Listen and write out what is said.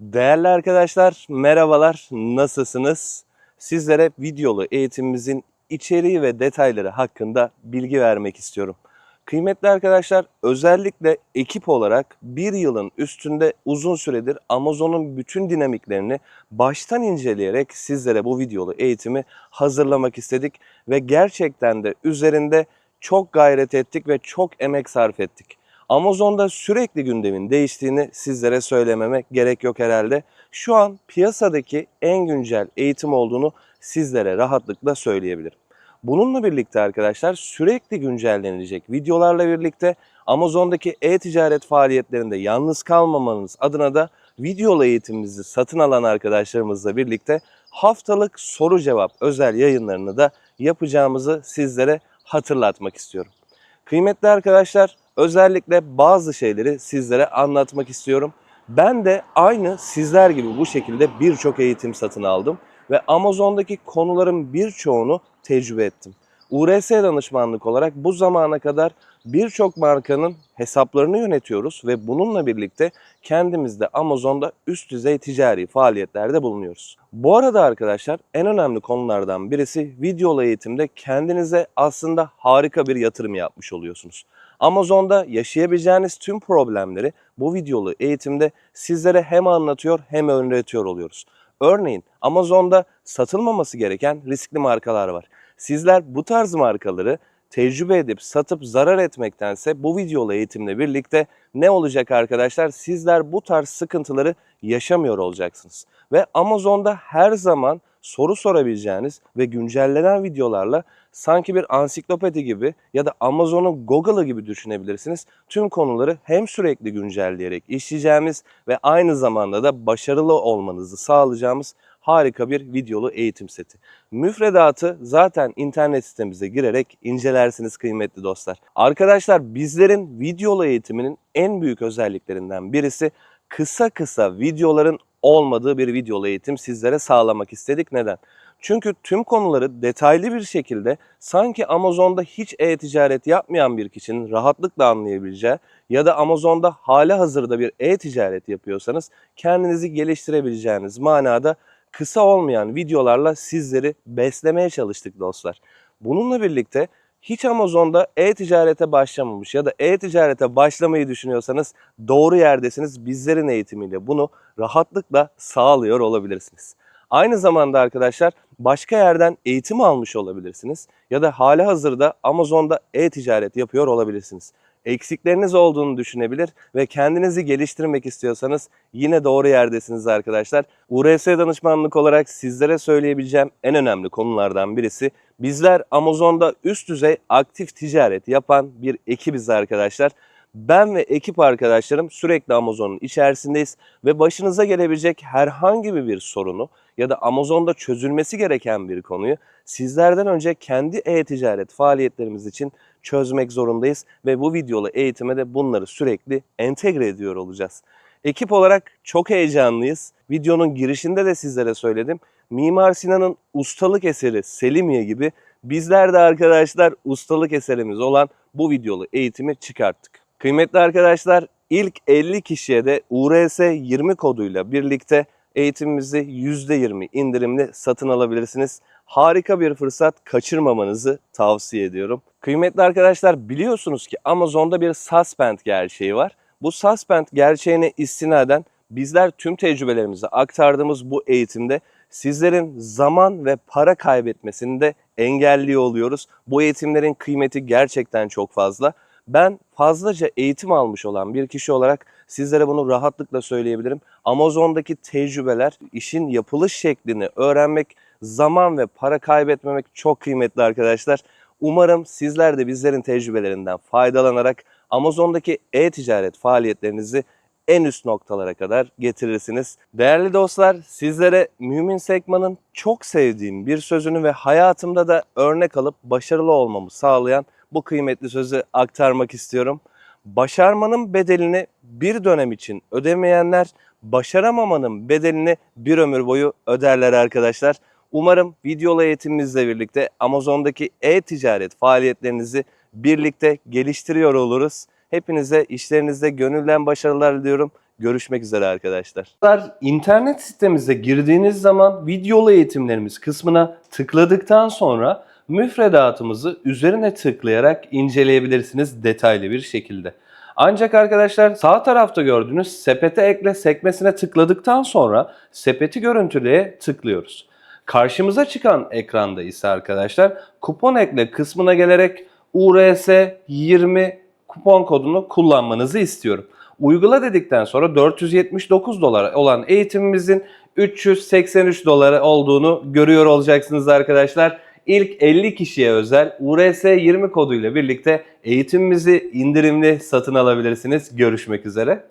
Değerli arkadaşlar, merhabalar. Nasılsınız? Sizlere videolu eğitimimizin içeriği ve detayları hakkında bilgi vermek istiyorum. Kıymetli arkadaşlar, özellikle ekip olarak bir yılın üstünde uzun süredir Amazon'un bütün dinamiklerini baştan inceleyerek sizlere bu videolu eğitimi hazırlamak istedik ve gerçekten de üzerinde çok gayret ettik ve çok emek sarf ettik. Amazon'da sürekli gündemin değiştiğini sizlere söylememe gerek yok herhalde. Şu an piyasadaki en güncel eğitim olduğunu sizlere rahatlıkla söyleyebilirim. Bununla birlikte arkadaşlar sürekli güncellenecek videolarla birlikte Amazon'daki e-ticaret faaliyetlerinde yalnız kalmamanız adına da videolu eğitimimizi satın alan arkadaşlarımızla birlikte haftalık soru cevap özel yayınlarını da yapacağımızı sizlere hatırlatmak istiyorum. Kıymetli arkadaşlar özellikle bazı şeyleri sizlere anlatmak istiyorum. Ben de aynı sizler gibi bu şekilde birçok eğitim satın aldım ve Amazon'daki konuların birçoğunu tecrübe ettim. URS danışmanlık olarak bu zamana kadar birçok markanın hesaplarını yönetiyoruz ve bununla birlikte kendimiz de Amazon'da üst düzey ticari faaliyetlerde bulunuyoruz. Bu arada arkadaşlar en önemli konulardan birisi videolu eğitimde kendinize aslında harika bir yatırım yapmış oluyorsunuz. Amazon'da yaşayabileceğiniz tüm problemleri bu videolu eğitimde sizlere hem anlatıyor hem öğretiyor oluyoruz. Örneğin Amazon'da satılmaması gereken riskli markalar var. Sizler bu tarz markaları tecrübe edip satıp zarar etmektense bu videolu eğitimle birlikte ne olacak arkadaşlar? Sizler bu tarz sıkıntıları yaşamıyor olacaksınız. Ve Amazon'da her zaman soru sorabileceğiniz ve güncellenen videolarla sanki bir ansiklopedi gibi ya da Amazon'un Google'ı gibi düşünebilirsiniz. Tüm konuları hem sürekli güncelleyerek işleyeceğimiz ve aynı zamanda da başarılı olmanızı sağlayacağımız harika bir videolu eğitim seti. Müfredatı zaten internet sitemize girerek incelersiniz kıymetli dostlar. Arkadaşlar bizlerin videolu eğitiminin en büyük özelliklerinden birisi kısa kısa videoların olmadığı bir videolu eğitim sizlere sağlamak istedik. Neden? Çünkü tüm konuları detaylı bir şekilde sanki Amazon'da hiç e-ticaret yapmayan bir kişinin rahatlıkla anlayabileceği ya da Amazon'da hali hazırda bir e-ticaret yapıyorsanız kendinizi geliştirebileceğiniz manada kısa olmayan videolarla sizleri beslemeye çalıştık dostlar. Bununla birlikte hiç Amazon'da e-ticarete başlamamış ya da e-ticarete başlamayı düşünüyorsanız doğru yerdesiniz. Bizlerin eğitimiyle bunu rahatlıkla sağlıyor olabilirsiniz. Aynı zamanda arkadaşlar başka yerden eğitim almış olabilirsiniz ya da hali hazırda Amazon'da e-ticaret yapıyor olabilirsiniz. Eksikleriniz olduğunu düşünebilir ve kendinizi geliştirmek istiyorsanız yine doğru yerdesiniz arkadaşlar. URS danışmanlık olarak sizlere söyleyebileceğim en önemli konulardan birisi bizler Amazon'da üst düzey aktif ticaret yapan bir ekibiz arkadaşlar. Ben ve ekip arkadaşlarım sürekli Amazon'un içerisindeyiz ve başınıza gelebilecek herhangi bir sorunu ya da Amazon'da çözülmesi gereken bir konuyu sizlerden önce kendi e-ticaret faaliyetlerimiz için çözmek zorundayız ve bu videolu eğitime de bunları sürekli entegre ediyor olacağız. Ekip olarak çok heyecanlıyız. Videonun girişinde de sizlere söyledim. Mimar Sinan'ın ustalık eseri Selimiye gibi bizler de arkadaşlar ustalık eserimiz olan bu videolu eğitimi çıkarttık. Kıymetli arkadaşlar ilk 50 kişiye de URS 20 koduyla birlikte eğitimimizi %20 indirimli satın alabilirsiniz. Harika bir fırsat kaçırmamanızı tavsiye ediyorum. Kıymetli arkadaşlar biliyorsunuz ki Amazon'da bir suspend gerçeği var. Bu suspend gerçeğine istinaden bizler tüm tecrübelerimizi aktardığımız bu eğitimde sizlerin zaman ve para kaybetmesini de engelliyor oluyoruz. Bu eğitimlerin kıymeti gerçekten çok fazla. Ben fazlaca eğitim almış olan bir kişi olarak sizlere bunu rahatlıkla söyleyebilirim. Amazon'daki tecrübeler, işin yapılış şeklini öğrenmek, zaman ve para kaybetmemek çok kıymetli arkadaşlar. Umarım sizler de bizlerin tecrübelerinden faydalanarak Amazon'daki e-ticaret faaliyetlerinizi en üst noktalara kadar getirirsiniz. Değerli dostlar, sizlere Mümin Sekman'ın çok sevdiğim bir sözünü ve hayatımda da örnek alıp başarılı olmamı sağlayan bu kıymetli sözü aktarmak istiyorum. Başarmanın bedelini bir dönem için ödemeyenler başaramamanın bedelini bir ömür boyu öderler arkadaşlar. Umarım videolu eğitimimizle birlikte Amazon'daki e-ticaret faaliyetlerinizi birlikte geliştiriyor oluruz. Hepinize işlerinizde gönülden başarılar diliyorum. Görüşmek üzere arkadaşlar. İnternet sitemize girdiğiniz zaman videolu eğitimlerimiz kısmına tıkladıktan sonra müfredatımızı üzerine tıklayarak inceleyebilirsiniz detaylı bir şekilde. Ancak arkadaşlar sağ tarafta gördüğünüz sepete ekle sekmesine tıkladıktan sonra sepeti görüntüleye tıklıyoruz. Karşımıza çıkan ekranda ise arkadaşlar kupon ekle kısmına gelerek URS 20 kupon kodunu kullanmanızı istiyorum. Uygula dedikten sonra 479 dolar olan eğitimimizin 383 dolara olduğunu görüyor olacaksınız arkadaşlar. İlk 50 kişiye özel URS 20 koduyla birlikte eğitimimizi indirimli satın alabilirsiniz. Görüşmek üzere.